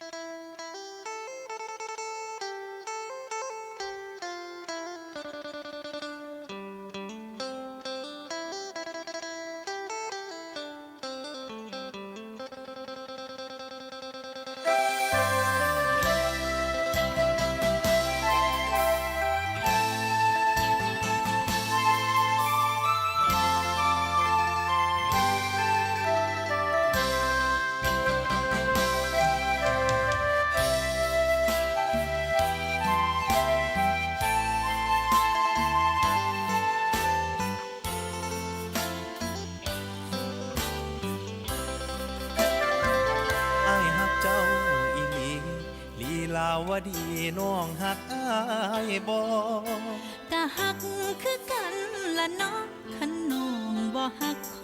you ลาวดีน้องหักอายบอกะหักคือกันละเนาะขนองบ่หักค